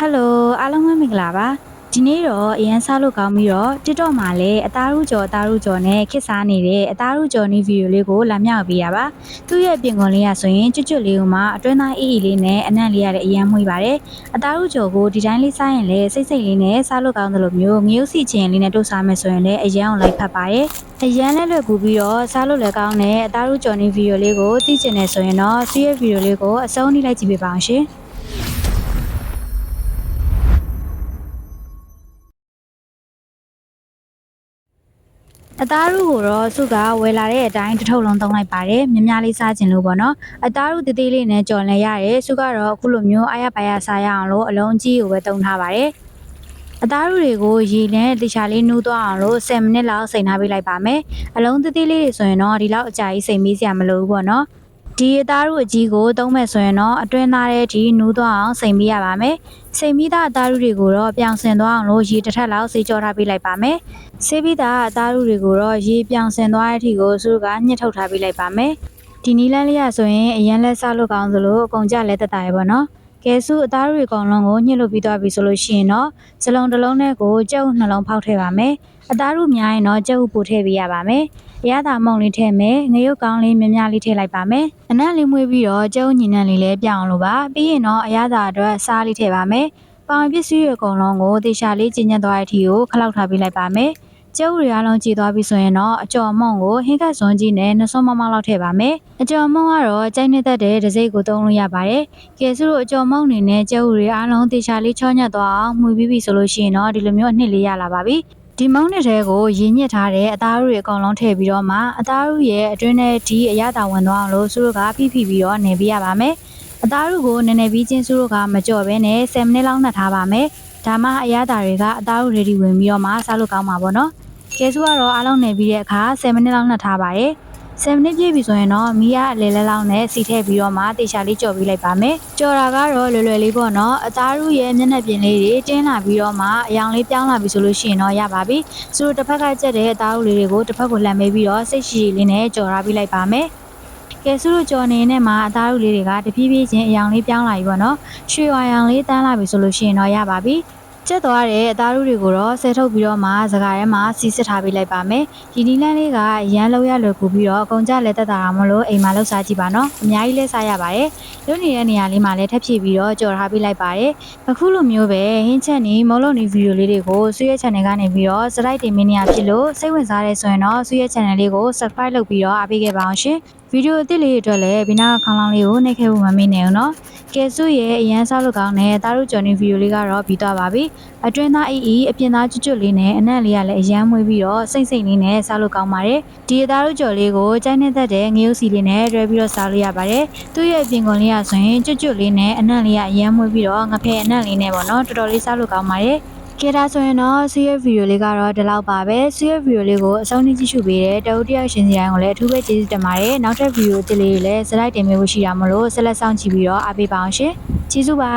ဟယ်လိုအားလုံးပဲမင်္ဂလာပါဒီနေ့တော့အရန်စားလို့ကောင်းပြီးတော့ TikTok မှာလည်းအသားရူကျော်အသားရူကျော်နဲ့ခစ်စားနေတဲ့အသားရူကျော်နေဗီဒီယိုလေးကိုလာမြောက်ပေးရပါသူ့ရဲ့ပြင်ခွန်လေးကဆိုရင်ကျွတ်ကျွတ်လေးကမှအတွင်းသားအီအီလေးနဲ့အနံ့လေးရတဲ့အရန်မွေးပါတယ်အသားရူကျော်ကိုဒီတိုင်းလေးစားရင်လည်းစိတ်စိတ်လေးနဲ့စားလို့ကောင်းသလိုမျိုးငရုတ်စီချင်လေးနဲ့တုတ်စားမယ်ဆိုရင်လည်းအရန်အောင်လိုက်ဖတ်ပါတယ်အရန်လည်းလွယ်ကူပြီးတော့စားလို့လည်းကောင်းတဲ့အသားရူကျော်နေဗီဒီယိုလေးကိုသိချင်တယ်ဆိုရင်တော့သူ့ရဲ့ဗီဒီယိုလေးကိုအဆုံးထိလိုက်ကြည့်ပေးပါအောင်ရှင် အသားရုကိုတော့စုကဝယ်လာတဲ့အတိုင်းတစ်ထုပ်လုံးသုံးလိုက်ပါတယ်မြများလေးစားခြင်းလို့ပေါ့နော်အသားရုတသေးလေးနဲ့ကြော်လဲရတယ်စုကတော့အခုလိုမျိုးအားရပါရစားရအောင်လို့အလုံးကြီးကိုပဲတုံထားပါတယ်အသားရုတွေကိုရေနဲ့တခြားလေးနှူးသွားအောင်လို့10မိနစ်လောက်စိမ်ထားပေးလိုက်ပါမယ်အလုံးသေးသေးလေးတွေဆိုရင်တော့ဒီလောက်အကြာကြီးစိမ်ပေးစရာမလိုဘူးပေါ့နော် ဒီအသားရုအကြီးကိုသုံးမဲ့ဆိုရင်တော့အတွင်းသားတဲ့ဒီနှူးသွားအောင်စိမ်ပေးရပါမယ်စိမ်ပြီးသားအသားရုတွေကိုတော့ပြောင်ဆင်သွားအောင်လို့ရေတစ်ထပ်လောက်စေးကြောထားပေးလိုက်ပါမယ်ဆေးပြီးသားအသားရုတွေကိုတော့ရေပြောင်ဆင်သွားတဲ့အထိကိုစုကညှစ်ထုတ်ထားပေးလိုက်ပါမယ်ဒီနီလန်းလေးရဆိုရင်အရင်လက်စားလို့ကောင်းသလိုအကုန်ကြလဲတက်တာရပေါ့နော်ကဲစုအသားရုတွေအကုန်လုံးကိုညှစ်လို့ပြီးသွားပြီဆိုလို့ရှိရင်တော့စလုံးတစ်လုံးနဲ့ကိုကြက်ဥနှလုံးဖောက်ထည့်ပါမယ် အသားရုများရင်တော့ကြက်ဥပို့ထည့်ပေးရပါမယ်အရသာမုံလေးထည့်မယ်ငရုတ်ကောင်းလေးများများလေးထည့်လိုက်ပါမယ်အနံ့လေးမွေးပြီးတော့ကြက်ဥညီနံလေးလည်းပြောင်းလို့ပါပြီးရင်တော့အရသာအတွက်စားလေးထည့်ပါမယ်ပေါင်ပစ္စည်းတွေအကုန်လုံးကိုတေချာလေးကျဉ်ညက်သွားတဲ့အထိကိုခလောက်ထားပေးလိုက်ပါမယ်ကျုပ်တွေအားလုံးကြည်သွားပြီဆိုရင်တော့အကျော်မုံကိုဟင်းကတ်စွန်းကြီးနဲ့နှစွန်းမမလောက်ထည့်ပါမယ်အကျော်မုံကတော့ကြိုက်နေတတ်တဲ့ဒစိတ်ကိုသုံးလို့ရပါတယ်ကဲစုတို့အကျော်မုံနေနဲ့ကျုပ်တွေအားလုံးတေချာလေးချောညက်သွားအောင်မှုပြီးပြီဆိုလို့ရှိရင်တော့ဒီလိုမျိုးအနှစ်လေးရလာပါပြီ ဒီမုံနဲ့တဲကိုရင်းညစ်ထားတဲ့အသားတွေအကောင်လုံးထည့်ပြီးတော့မှအသားရရဲ့အတွင်းထဲဒီအရသာဝင်သွားအောင်လို့စုတို့ကဖိဖိပြီးတော့နေပေးရပါမယ်အသားရုကိုနည်းနည်းပြီးချင်းစုတို့ကမကြော့ဘဲနဲ့10မိနစ်လောက်နှက်ထားပါမယ်ဒါမှအရသာတွေကအသားရု ready ဝင်ပြီးတော့မှစားလို့ကောင်းမှာပေါ့နော်ကဲစုကတော့အားလုံးနေပြီးတဲ့အခါ10မိနစ်လောက်နှက်ထားပါတယ် 10မိနစ်ပြည့်ပြီဆိုရင်တော့မီးရအလဲလဲလောက်နဲ့စီထည့်ပြီးတော့မှတေချာလေးကြော်ပြီးလိုက်ပါမယ်ကြော်တာကတော့လွယ်လွယ်လေးပေါ့နော်အသားရုရဲ့မျက်နှာပြင်လေးတွေတင်းလာပြီးတော့မှအယောင်လေးပြောင်းလာပြီဆိုလို့ရှိရင်တော့ရပါပြီစုတို့တစ်ဖက်ကကြက်တဲ့အသားရုလေးတွေကိုတစ်ဖက်ကိုလှမ်းပေးပြီးတော့စိတ်ရှိရှိလေးနဲ့ကြော်ထားပြီးလိုက်ပါမယ်ကဲစုတို့ကြော်နေနဲ့မှာအသားရုလေးတွေကတဖြည်းဖြည်းချင်းအယောင်လေးပြောင်းလာပြီပေါ့နော်ရွှေဝါရောင်လေးတန်းလာပြီဆိုလို့ရှိရင်တော့ရပါပြီ ကျက်သွားတဲ့အသားရုတွေကိုတော့ဆဲထုတ်ပြီးတော့မှစကားထဲမှာစီစစ်ထားပေးလိုက်ပါမယ်ဒီနီလန်းလေးကရမ်းလောက်ရလွယ်ကူပြီးတော့အကုန်ကြလက်သက်တာမလို့အိမ်မှာလောက်စားကြည့်ပါနော်အများကြီးလဲစားရပါတယ်လွတ်နေတဲ့နေရာလေးမှာလည်းထပ်ဖြည့်ပြီးတော့ကြော်ထားပေးလိုက်ပါတယ်အခုလိုမျိုးပဲဟင်းချက်နေမုံလုံးနေဗီဒီယိုလေးတွေကိုဆွေးရဲ့ channel ကနေပြီးတော့စလိုက်တင်မင်းနေရဖြစ်လို့စိတ်ဝင်စားတဲ့ဆိုရင်တော့ဆွေးရဲ့ channel လေးကို subscribe လုပ်ပြီးတော့အားပေးခဲ့ပါအောင်ရှင်ဗီဒီယိုအသစ်လေးတွေအတွက်လည်းဘီနာခေါင်းလောင်းလေးကိုနှိပ်ခဲ့ဖို့မမေ့နဲ့ဦးနော် ကဲစုရဲ့အရန်စားလို့ကောင်းတဲ့တာရုကျော်နေဗီဒီယိုလေးကတော့ပြီးသွားပါပြီအတွင်းသားအီအီအပြင်သားကျွတ်ကျွတ်လေးနဲ့အနံ့လေးကလည်းအရန်မွေးပြီးတော့စိမ့်စိမ့်လေးနဲ့စားလို့ကောင်းပါတယ်ဒီအသားရုကျော်လေးကိုကြိုက်နေတတ်တဲ့ငရုတ်စီလေးနဲ့တွဲပြီးတော့စားလို့ရပါတယ်သူ့ရဲ့အပြင်ကွန်လေးကဆိုရင်ကျွတ်ကျွတ်လေးနဲ့အနံ့လေးကအရန်မွေးပြီးတော့ငဖဲအနံ့လေးနဲ့ပေါ့နော်တော်တော်လေးစားလို့ကောင်းပါတယ် ကဲဒါဆိုရင်တော့ဆီးရဲ့ဗီဒီယိုလေးကတော့ဒီလောက်ပါပဲဆီးရဲ့ဗီဒီယိုလေးကိုအဆုံးထိကြည့်ရှုပေးတဲ့တအုပ်တယောက်ရှင်စီတိုင်းကိုလည်းအထူးပဲကျေးဇူးတင်ပါတယ်နောက်ထပ်ဗီဒီယိုအသစ်လေးတွေလည်းစလိုက်တင်ပေးဖို့ရှိတာမလို့ဆက်လက်ဆောင်ကြည့်ပြီးတော့အားပေးပါအောင်ရှင်ကျေးဇူးပါ